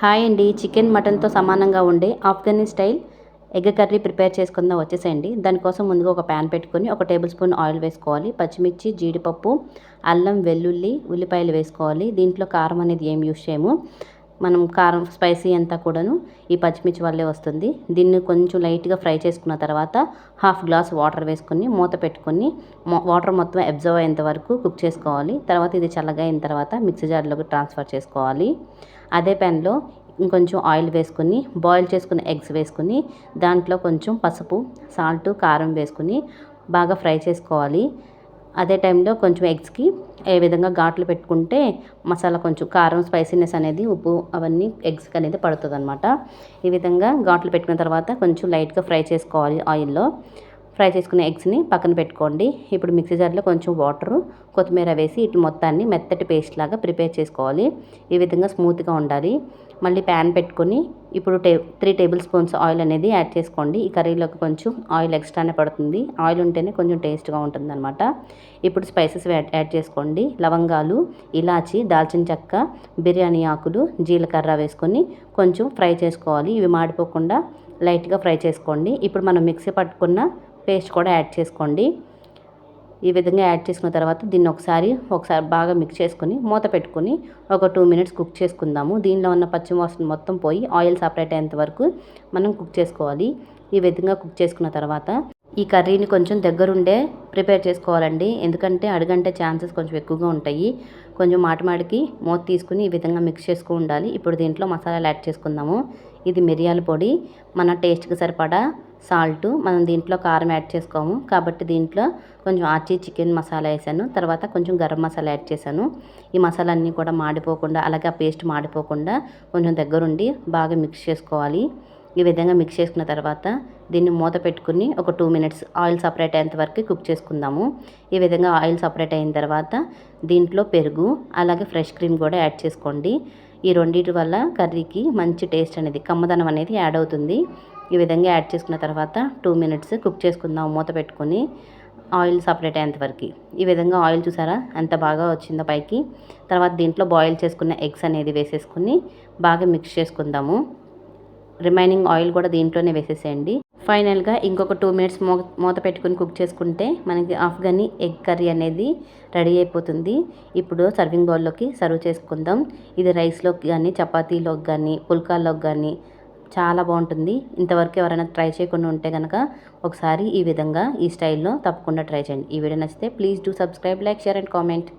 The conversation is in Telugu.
హాయ్ అండి. చికెన్ మటన్తో సమానంగా ఉండే Afghani style egg curry prepare చేసుకుందాం వచ్చేసేయండి. దానికోసం ముందుగా ఒక ప్యాన్ పెట్టుకొని ఒక టేబుల్ స్పూన్ ఆయిల్ వేసుకోవాలి. పచ్చిమిర్చి జీడిపప్పు అల్లం వెల్లుల్లి ఉల్లిపాయలు వేసుకోవాలి. దీంట్లో కారం అనేది ఏం యూస్ చేయము. మనం కారం స్పైసీ అంతా కూడాను ఈ పచ్చిమిర్చి వల్లే వస్తుంది. దీన్ని కొంచెం లైట్గా ఫ్రై చేసుకున్న తర్వాత హాఫ్ గ్లాస్ వాటర్ వేసుకొని మూత పెట్టుకొని వాటర్ మొత్తం అబ్జర్వ్ అయ్యేంత వరకు కుక్ చేసుకోవాలి. తర్వాత ఇది చల్లగా అయిన తర్వాత మిక్సీ జార్లోకి ట్రాన్స్ఫర్ చేసుకోవాలి. అదే ప్యాన్లో ఇంకొంచెం ఆయిల్ వేసుకొని బాయిల్ చేసుకున్న ఎగ్స్ వేసుకుని దాంట్లో కొంచెం పసుపు సాల్ట్ కారం వేసుకుని బాగా ఫ్రై చేసుకోవాలి. అదే టైంలో కొంచెం ఎగ్స్కి ఏ విధంగా ఘాట్లు పెట్టుకుంటే మసాలా కొంచెం కారం స్పైసీనెస్ అనేది ఉప్పు అవన్నీ ఎగ్స్కి అనేది పడుతుంది అనమాట ఈ విధంగా ఘాట్లు పెట్టుకున్న తర్వాత కొంచెం లైట్గా ఫ్రై చేసుకోవాలి ఆయిల్లో. ఫ్రై చేసుకున్న ఎగ్స్ని పక్కన పెట్టుకోండి. ఇప్పుడు మిక్సీ జార్లో కొంచెం వాటరు కొత్తిమీర వేసి ఇటు మొత్తాన్ని మెత్తటి పేస్ట్ లాగా ప్రిపేర్ చేసుకోవాలి. ఈ విధంగా స్మూత్గా ఉండాలి. మళ్ళీ ప్యాన్ పెట్టుకొని ఇప్పుడు టే త్రీ టేబుల్ స్పూన్స్ ఆయిల్ అనేది యాడ్ చేసుకోండి. ఈ కర్రీలోకి కొంచెం ఆయిల్ ఎక్స్ట్రానే పడుతుంది. ఆయిల్ ఉంటేనే కొంచెం టేస్ట్గా ఉంటుంది అనమాట ఇప్పుడు స్పైసెస్ యాడ్ యాడ్ చేసుకోండి. లవంగాలు ఇలాచి దాల్చిన చెక్క బిర్యానీ ఆకులు జీలకర్ర వేసుకొని కొంచెం ఫ్రై చేసుకోవాలి. ఇవి మాడిపోకుండా లైట్గా ఫ్రై చేసుకోండి. ఇప్పుడు మనం మిక్సీ పట్టుకున్న పేస్ట్ కూడా యాడ్ చేసుకోండి. ఈ విధంగా యాడ్ చేసుకున్న తర్వాత దీన్ని ఒకసారి ఒకసారి బాగా మిక్స్ చేసుకుని మూత పెట్టుకుని ఒక టూ మినిట్స్ కుక్ చేసుకుందాము. దీనిలో ఉన్న పచ్చివాసన మొత్తం పోయి ఆయిల్ సపరేట్ అయ్యేంత వరకు మనం కుక్ చేసుకోవాలి. ఈ విధంగా కుక్ చేసుకున్న తర్వాత ఈ కర్రీని కొంచెం దగ్గరుండే ప్రిపేర్ చేసుకోవాలండి. ఎందుకంటే అడుగంటే ఛాన్సెస్ కొంచెం ఎక్కువగా ఉంటాయి. కొంచెం మాటిమాటికి మూత తీసుకుని ఈ విధంగా మిక్స్ చేసుకుని ఉండాలి. ఇప్పుడు దీంట్లో మసాలాలు యాడ్ చేసుకుందాము. ఇది మిరియాల పొడి. మన టేస్ట్కి సరిపడా సాల్ట్. మనం దీంట్లో కారం యాడ్ చేసుకోము. కాబట్టి దీంట్లో కొంచెం ఆచి చికెన్ మసాలా వేసాను. తర్వాత కొంచెం గరం మసాలా యాడ్ చేశాను. ఈ మసాలా అన్నీ కూడా మాడిపోకుండా అలాగే ఆ పేస్ట్ మాడిపోకుండా కొంచెం దగ్గరుండి బాగా మిక్స్ చేసుకోవాలి. ఈ విధంగా మిక్స్ చేసుకున్న తర్వాత దీన్ని మూత పెట్టుకుని ఒక టూ మినిట్స్ ఆయిల్ సపరేట్ అయ్యేంత వరకు కుక్ చేసుకుందాము. ఈ విధంగా ఆయిల్ సపరేట్ అయిన తర్వాత దీంట్లో పెరుగు అలాగే ఫ్రెష్ క్రీమ్ కూడా యాడ్ చేసుకోండి. ఈ రెండింటి వల్ల కర్రీకి మంచి టేస్ట్ అనేది కమ్మదనం అనేది యాడ్ అవుతుంది. ఈ విధంగా యాడ్ చేసుకున్న తర్వాత టూ మినిట్స్ కుక్ చేసుకుందాం మూత పెట్టుకొని ఆయిల్ సపరేట్ అయ్యేంత వరకు. ఈ విధంగా ఆయిల్ చూసారా? ఎంత బాగా వచ్చిందో పైకి. తర్వాత దీంట్లో బాయిల్ చేసుకున్న ఎగ్స్ అనేది వేసేసుకుని బాగా మిక్స్ చేసుకుందాము. రిమైనింగ్ ఆయిల్ కూడా దీంట్లోనే వేసేసేయండి. ఫైనల్గా ఇంకొక టూ మినిట్స్ మో మూత పెట్టుకుని కుక్ చేసుకుంటే మనకి ఆఫ్ఘనీ ఎగ్ కర్రీ అనేది రెడీ అయిపోతుంది. ఇప్పుడు సర్వింగ్ బౌల్లోకి సర్వ్ చేసుకుందాం. ఇది రైస్లోకి కానీ చపాతీలోకి కానీ పుల్కాల్లోకి కానీ చాలా బాగుంటుంది. ఇంతవరకు ఎవరైనా ట్రై చేయకుండా ఉంటే కనుక ఒకసారి ఈ విధంగా ఈ స్టైల్లో తప్పకుండా ట్రై చేయండి. ఈ వీడియో నచ్చితే please do subscribe like share and comment.